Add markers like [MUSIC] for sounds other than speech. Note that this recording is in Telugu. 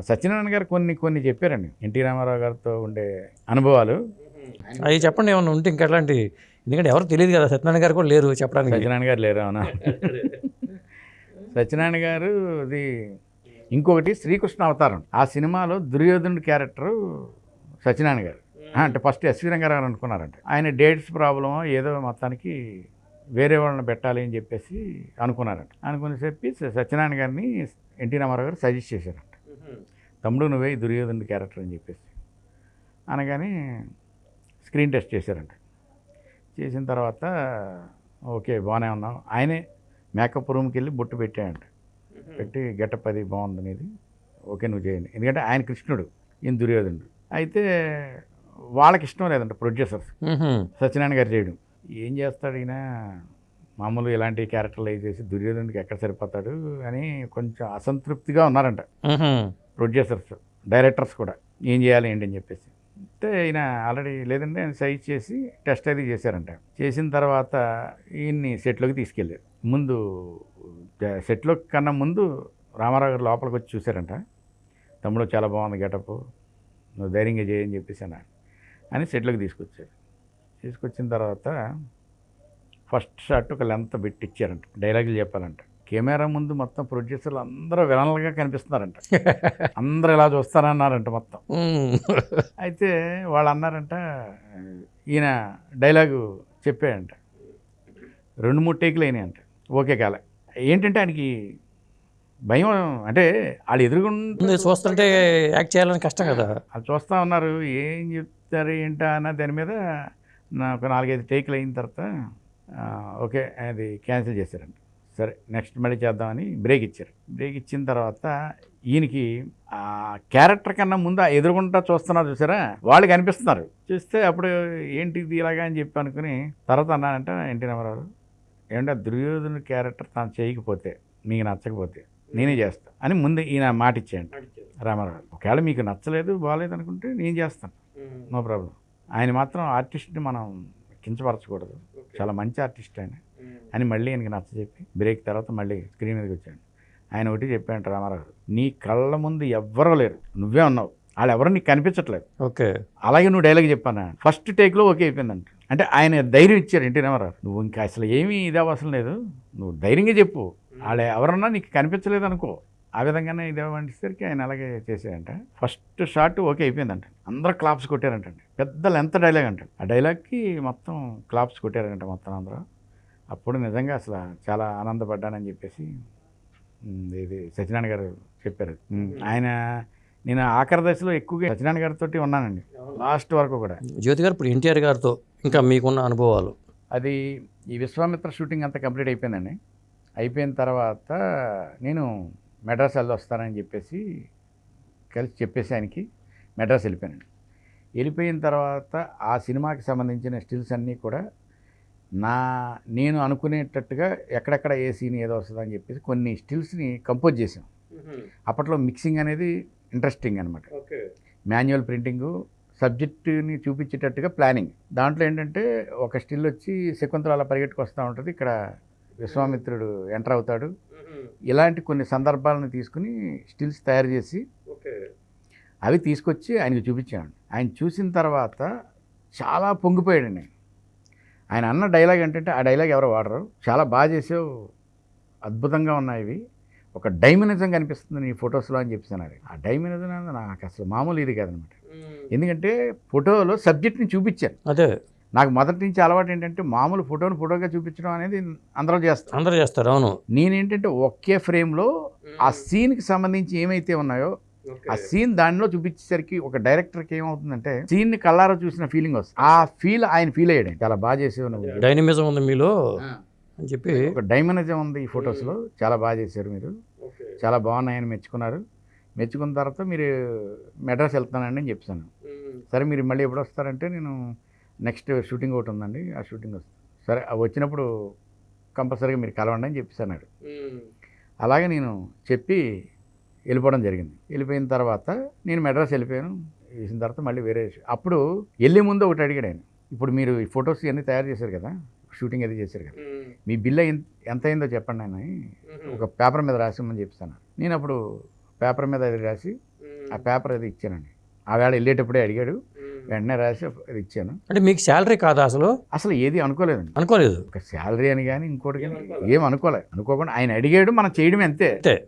సత్యనారాయణ గారు కొన్ని కొన్ని చెప్పారండి. ఎన్టీ రామారావు గారితో ఉండే అనుభవాలు. అవి చెప్పండి ఏమన్నా ఉంటే ఇంకా ఎట్లాంటి? ఎందుకంటే ఎవరు తెలియదు కదా సత్యనారాయణ గారు కూడా లేరు చెప్పడానికి. సత్యనారాయణ గారు లేరు అవునా? సత్యనారాయణ గారు ఇది ఇంకొకటి శ్రీకృష్ణ అవతారం. ఆ సినిమాలో దుర్యోధనుడి క్యారెక్టరు సత్యనారాయణ గారు. అంటే ఫస్ట్ ఎస్వి రంగారావు గారు అనుకున్నారంట. ఆయన డేట్స్ ప్రాబ్లమ్ ఏదో మొత్తానికి వేరే వాళ్ళని పెట్టాలి అని చెప్పేసి అనుకున్నారంట. అనుకుని చెప్పి సత్యనారాయణ గారిని ఎన్టీ రామారావు గారు సజెస్ట్ చేశారంట. తమ్ముడు నువ్వే ఈ దుర్యోధనుడి క్యారెక్టర్ అని చెప్పేసి. అనగానే స్క్రీన్ టెస్ట్ చేశారంట. చేసిన తర్వాత ఓకే బాగానే ఉన్నాం ఆయనే మేకప్ రూమ్కి వెళ్ళి బొట్టు పెట్టాడంట. పెట్టి గెటప్ అది బాగుంది నీది ఓకే నువ్వు చేయండి. ఎందుకంటే ఆయన కృష్ణుడు ఈయన దుర్యోధనుడు. అయితే వాళ్ళకి ఇష్టం లేదంట ప్రొడ్యూసర్స్. సత్యనారాయణ గారు చేయడం. ఏం చేస్తాడు ఈయన? మామూలు ఇలాంటి క్యారెక్టర్లు చేసి దుర్యోధనుడికి ఎక్కడ సరిపోతాడు? అని కొంచెం అసంతృప్తిగా ఉన్నారంట. ప్రొడ్యూసర్స్ డైరెక్టర్స్ కూడా ఏం చేయాలి ఏంటి అని చెప్పేసి. అయితే ఈయన ఆల్రెడీ లేదంటే ఆయన సైజ్ చేసి టెస్ట్ అది చేశారంట. చేసిన తర్వాత ఈయన్ని సెట్లోకి తీసుకెళ్ళారు. ముందు సెట్లో కన్నా ముందు రామారావు గారు లోపలికి వచ్చి చూశారంట. తమ్ముడు చాలా బాగుంది గెటప్ నువ్వు ధైర్యంగా చేయని చెప్పేసి అన్నాడు అని సెట్లోకి తీసుకొచ్చారు. తీసుకొచ్చిన తర్వాత ఫస్ట్ షాట్ ఒక లెంత్ పెట్టి ఇచ్చారంట డైలాగులు చెప్పాలంట. కెమెరా ముందు మొత్తం ప్రొడ్యూసర్లు అందరూ విలన్లుగా కనిపిస్తున్నారంట. [LAUGHS] అందరూ ఇలా చూస్తారన్నారంట మొత్తం. అయితే వాళ్ళు అన్నారంట ఈయన డైలాగు చెప్పాడంట. రెండు మూడు టేకులు అయినాయంట. ఓకే కాలే. ఏంటంటే ఆయనకి భయం అంటే వాళ్ళు ఎదురుగుంటూ ముందు చూస్తుంటే యాక్ట్ చేయాలని కష్టం కదా. వాళ్ళు చూస్తూ ఉన్నారు ఏం చెప్తారు ఏంటా అన్న దాని మీద నాకు నాలుగైదు టేకులు అయిన తర్వాత ఓకే అది క్యాన్సిల్ చేశారంట. సరే నెక్స్ట్ మళ్ళీ చేద్దామని బ్రేక్ ఇచ్చారు. బ్రేక్ ఇచ్చిన తర్వాత ఈయనకి ఆ క్యారెక్టర్ కన్నా ముందు ఆ ఎదురుగుంటా చూస్తున్నారు చూసారా? వాళ్ళు కనిపిస్తున్నారు. చూస్తే అప్పుడు ఏంటి ఇది ఇలాగా అని చెప్పి అనుకుని తర్వాత అన్నానంట ఎన్టీ రామారావు? ఏంటంటే దుర్యోధను క్యారెక్టర్ తాను చేయకపోతే మీకు నచ్చకపోతే నేనే చేస్తా అని ముందు ఈయన మాట ఇచ్చేయండి రామారావు. ఒకవేళ మీకు నచ్చలేదు బాగాలేదు అనుకుంటే నేను చేస్తాను. No problem. ఆయన మాత్రం ఆర్టిస్ట్ని మనం కించపరచకూడదు. చాలా మంచి ఆర్టిస్ట్ ఆయన. అని మళ్ళీ ఆయనకి నచ్చ చెప్పి బ్రేక్ తర్వాత మళ్ళీ స్క్రీన్ మీదకి వచ్చాడు. ఆయన ఒకటి చెప్పాడు రామారావు నీ కళ్ళ ముందు ఎవ్వరూ లేరు నువ్వే ఉన్నావు వాళ్ళు ఎవరు నీకు కనిపించట్లేదు. ఓకే. అలాగే నువ్వు డైలాగ్ చెప్పాను ఫస్ట్ టేక్లో ఓకే అయిపోయిందంట. అంటే ఆయన ధైర్యం ఇచ్చారు ఎన్టీ రామారావు నువ్వు ఇంకా అసలు ఏమీ ఇది అవసరం లేదు నువ్వు ధైర్యంగా చెప్పు వాళ్ళు ఎవరన్నా నీకు కనిపించలేదు అనుకో. ఆ విధంగానే ఇది అవ్వండిసరికి ఆయన అలాగే చేశాడంట. ఫస్ట్ షాట్ ఓకే అయిపోయిందంట. అందరూ క్లాప్స్ కొట్టారంటండి. పెద్ద లెంత్ డైలాగ్ అంట. ఆ డైలాగ్కి మొత్తం క్లాప్స్ కొట్టారంట మొత్తం అందరూ. అప్పుడు నిజంగా అసలు చాలా ఆనందపడ్డానని చెప్పేసి ఇది సత్యనారాయణ గారు చెప్పారు. ఆయన నేను ఆఖరి దశలో ఎక్కువగా సత్యనారాయణ గారితో ఉన్నానండి. లాస్ట్ వరకు కూడా. జ్యోతి గారు ఇప్పుడు ఎన్టీఆర్ గారితో ఇంకా మీకున్న అనుభవాలు? అది ఈ విశ్వామిత్ర షూటింగ్ అంతా కంప్లీట్ అయిపోయిందండి. అయిపోయిన తర్వాత నేను మెడ్రాస్ వెళ్ళి వస్తానని చెప్పేసి కలిసి చెప్పేసి ఆయనకి మెడ్రాస్ వెళ్ళిపోయానండి. వెళ్ళిపోయిన తర్వాత ఆ సినిమాకి సంబంధించిన స్టిల్స్ అన్నీ కూడా నా నేను అనుకునేటట్టుగా ఎక్కడెక్కడ ఏ సీన్ ఏదో వస్తుందని చెప్పేసి కొన్ని స్టిల్స్ని కంపోజ్ చేసాం అప్పట్లో మిక్సింగ్ అనేది ఇంట్రెస్టింగ్ అనమాట మాన్యువల్ ప్రింటింగు సబ్జెక్టుని చూపించేటట్టుగా ప్లానింగ్. దాంట్లో ఏంటంటే ఒక స్టిల్ వచ్చి శకుంతల అలా పరిగెట్టుకు వస్తూ ఉంటుంది. ఇక్కడ విశ్వామిత్రుడు ఎంటర్ అవుతాడు. ఇలాంటి కొన్ని సందర్భాలను తీసుకుని స్టిల్స్ తయారు చేసి అవి తీసుకొచ్చి ఆయనకు చూపించాను ఆయన చూసిన తర్వాత చాలా పొంగిపోయాడండి. ఆయన అన్న డైలాగ్ ఏంటంటే ఆ డైలాగ్ ఎవరు వాడరు. చాలా బాగా చేసావు అద్భుతంగా ఉన్నాయి ఇవి. ఒక డైమినిజం కనిపిస్తుంది నీ ఫొటోస్లో అని చెప్పేసాను ఆ డైమినిజం అనేది నాకు అసలు మామూలు ఇది కాదనమాట. ఎందుకంటే ఫోటోలో సబ్జెక్ట్ని చూపించాను అదే. నాకు మొదటి నుంచి అలవాటు ఏంటంటే మామూలు ఫోటోని ఫోటోగా చూపించడం అనేది అందరూ చేస్తాను అందరూ చేస్తారు అవును. నేనేంటంటే ఒకే ఫ్రేమ్లో ఆ సీన్కి సంబంధించి ఏమైతే ఉన్నాయో ఆ సీన్ దానిలో చూపించేసరికి ఒక డైరెక్టర్కి ఏమవుతుందంటే సీన్ని కళ్ళారా చూసిన ఫీలింగ్ వస్తుంది. ఆ ఫీల్ ఆయన ఫీల్ అయ్యాడు చాలా బాగా చేసేవు నువ్వు డైనమిజం ఉంది మీలో అని చెప్పి ఒక డైమనజం ఉంది ఈ ఫొటోస్లో. చాలా బాగా చేశారు మీరు. చాలా బాగున్నాయని మెచ్చుకున్నారు. మెచ్చుకున్న తర్వాత మీరు మెడ్రాస్ వెళ్తున్నానండి అని చెప్పాను సరే మీరు మళ్ళీ ఎప్పుడు వస్తారంటే నేను నెక్స్ట్ షూటింగ్ ఒకటి ఉందండి. ఆ షూటింగ్ వస్తుంది సరే వచ్చినప్పుడు కంపల్సరీగా మీరు కలవండి అని చెప్పేసి అన్నాడు. అలాగే నేను చెప్పి వెళ్ళిపోవడం జరిగింది. వెళ్ళిపోయిన తర్వాత నేను మెడ్రాస్ వెళ్ళిపోయాను. వేసిన తర్వాత మళ్ళీ వేరే అప్పుడు వెళ్ళే ముందు ఒకటి అడిగాడు ఆయన. ఇప్పుడు మీరు ఈ ఫొటోస్ ఇవన్నీ తయారు చేశారు కదా షూటింగ్ అది చేశారు కదా. మీ బిల్ ఎంత ఎంత అయిందో చెప్పండి ఆయన. ఒక పేపర్ మీద రాసిమని చెప్తాను. నేను అప్పుడు పేపర్ మీద అది రాసి ఆ పేపర్ అది ఇచ్చానండి. ఆవేళ వెళ్ళేటప్పుడే అడిగాడు. వెంటనే రాసి అది ఇచ్చాను. అంటే మీకు శాలరీ కాదా అసలు? అసలు ఏది అనుకోలేదండి. అనుకోలేదు. ఒక శాలరీ అని కానీ ఇంకోటి కానీ ఏం అనుకోలేదు అనుకోకుండా ఆయన అడిగాడు మనం చేయడం అంతే. అంతే.